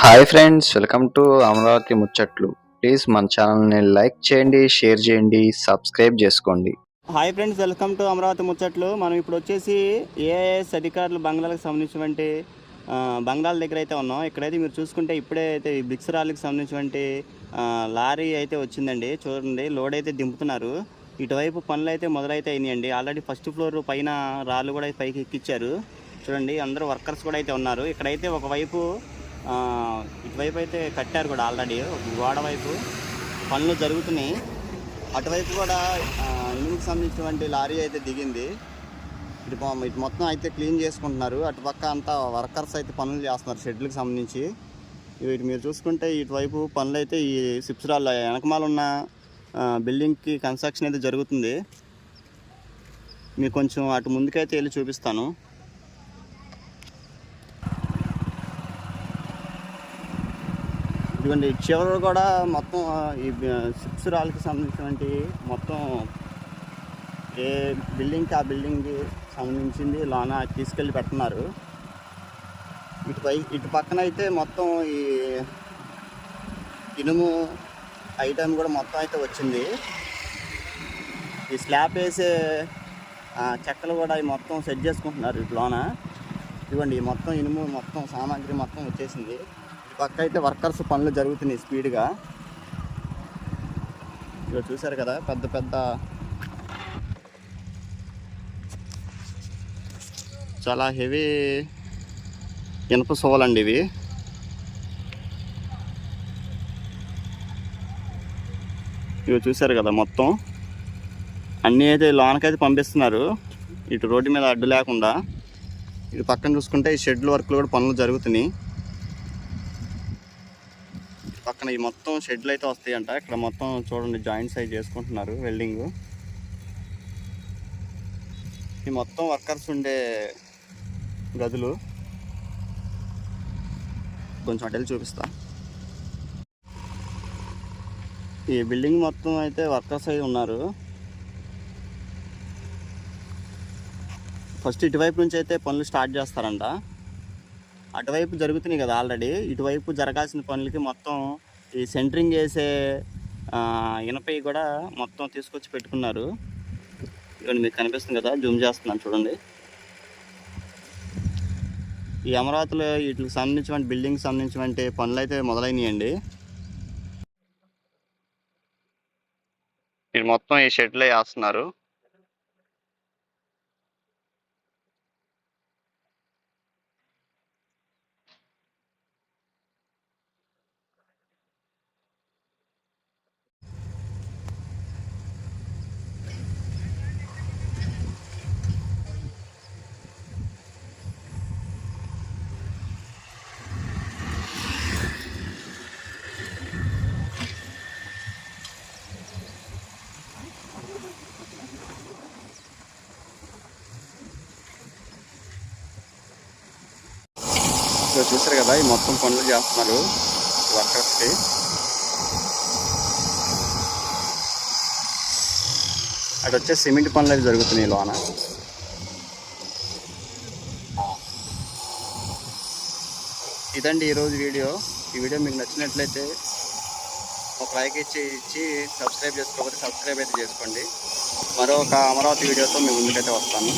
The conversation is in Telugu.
Hi friends welcome to Amaravati ముచ్చట్లు. ప్లీజ్ మన ఛానల్ని లైక్ చేయండి షేర్ చేయండి సబ్స్క్రైబ్ చేసుకోండి. Hi friends welcome to Amaravati ముచ్చట్లు. మనం ఇప్పుడు వచ్చేసి ఏఐఎస్ అధికారులు బంగ్లాలకు సంబంధించినటువంటి బంగ్లాల దగ్గర అయితే ఉన్నాం. ఇక్కడైతే మీరు చూసుకుంటే ఇప్పుడే అయితే బ్రిక్స్ రాళ్ళకి సంబంధించినటువంటి లారీ అయితే వచ్చిందండి. చూడండి లోడ్ అయితే దింపుతున్నారు. ఇటువైపు పనులు అయితే మొదలైతే అయినాయండి. ఆల్రెడీ ఫస్ట్ ఫ్లోర్ పైన రాళ్ళు కూడా పైకి ఎక్కించారు చూడండి అందరూ వర్కర్స్ కూడా అయితే ఉన్నారు. ఇక్కడైతే ఒకవైపు ఇటువైపు అయితే కట్టారు కూడా ఆల్రెడీ ఒక గోడ వైపు పనులు జరుగుతున్నాయి. అటువైపు కూడా ఆ, సంబంధించినటువంటి లారీ అయితే దిగింది. ఇటు ఇటు మొత్తం అయితే క్లీన్ చేసుకుంటున్నారు. అటుపక్క అంతా వర్కర్స్ అయితే పనులు చేస్తున్నారు షెడ్లకు సంబంధించి. ఇటు మీరు చూసుకుంటే ఇటువైపు పనులు అయితే ఈ సిప్స్రాల్ వెనకమాల ఉన్న బిల్డింగ్కి కన్స్ట్రక్షన్ అయితే జరుగుతుంది. మీకు కొంచెం అటు ముందుకైతే వెళ్ళి చూపిస్తాను. ఇదిగోండి చివరి కూడా మొత్తం ఈ సిప్స్ రాళ్ళకి సంబంధించినటువంటి మొత్తం ఏ బిల్డింగ్కి ఆ బిల్డింగ్కి సంబంధించింది లోన తీసుకెళ్ళి పెడుతున్నారు. ఇటు పై ఇటు పక్కన అయితే మొత్తం ఈ ఇనుము ఐటమ్ కూడా మొత్తం అయితే వచ్చింది. ఈ స్లాబ్ వేసే చెక్కలు కూడా ఈ మొత్తం సెట్ చేసుకుంటున్నారు ఇటు లోన. ఇవ్వండి మొత్తం ఇనుము మొత్తం సామాగ్రి మొత్తం వచ్చేసింది. పక్క అయితే వర్కర్స్ పనులు జరుగుతున్నాయి స్పీడ్గా. ఇక్కడ చూసారు కదా పెద్ద పెద్ద చాలా హెవీ ఇనుప సోలండి ఇవి. ఇవి చూసారు కదా మొత్తం. అన్నీ అయితే లోనకైతే పంపిస్తున్నారు. ఇటు రోడ్డు మీద అడ్డు లేకుండా. ఇటు పక్కన చూసుకుంటే ఈ షెడ్యూల్ వర్క్లు కూడా పనులు జరుగుతున్నాయి. పక్కన ఈ మొత్తం షెడ్లు అయితే వస్తాయంట. ఇక్కడ మొత్తం చూడండి జాయింట్స్ అవి చేసుకుంటున్నారు వెల్డింగ్. ఈ మొత్తం వర్కర్స్ ఉండే గదులు. కొంచెం అటెల్ చూపిస్తా. ఈ బిల్డింగ్ మొత్తం అయితే వర్కర్స్ అయి ఉన్నారు. ఫస్ట్ ఇటువైపు నుంచి అయితే పనులు స్టార్ట్ చేస్తారంట. అటువైపు జరుగుతున్నాయి కదా ఆల్రెడీ. ఇటువైపు జరగాల్సిన పనులకి మొత్తం ఈ సెంటరింగ్ చేసే ఇనపై కూడా మొత్తం తీసుకొచ్చి పెట్టుకున్నారు. ఇవన్నీ మీకు కనిపిస్తుంది కదా జూమ్ చేస్తున్నాను చూడండి. ఈ అమరావతిలో వీటికి సంబంధించిన బిల్డింగ్ సంబంధించినటువంటి పనులు అయితే మొదలైనయండి. ఇది మొత్తం ఈ షెడ్లే వేస్తున్నారు. ఇక్కడ చూసారు కదా ఈ మొత్తం పనులు చేస్తున్నారు వర్కర్స్కి అటు వచ్చే సిమెంట్ పనులు అవి జరుగుతున్నాయి లోన. ఇదండి ఈరోజు వీడియో. ఈ వీడియో మీకు నచ్చినట్లయితే ఒక లైక్ ఇచ్చి ఇచ్చి సబ్స్క్రైబ్ చేసుకోకపోతే సబ్స్క్రైబ్ అయితే చేసుకోండి. మరొక అమరావతి వీడియోతో మీ ముందుకైతే వస్తాను.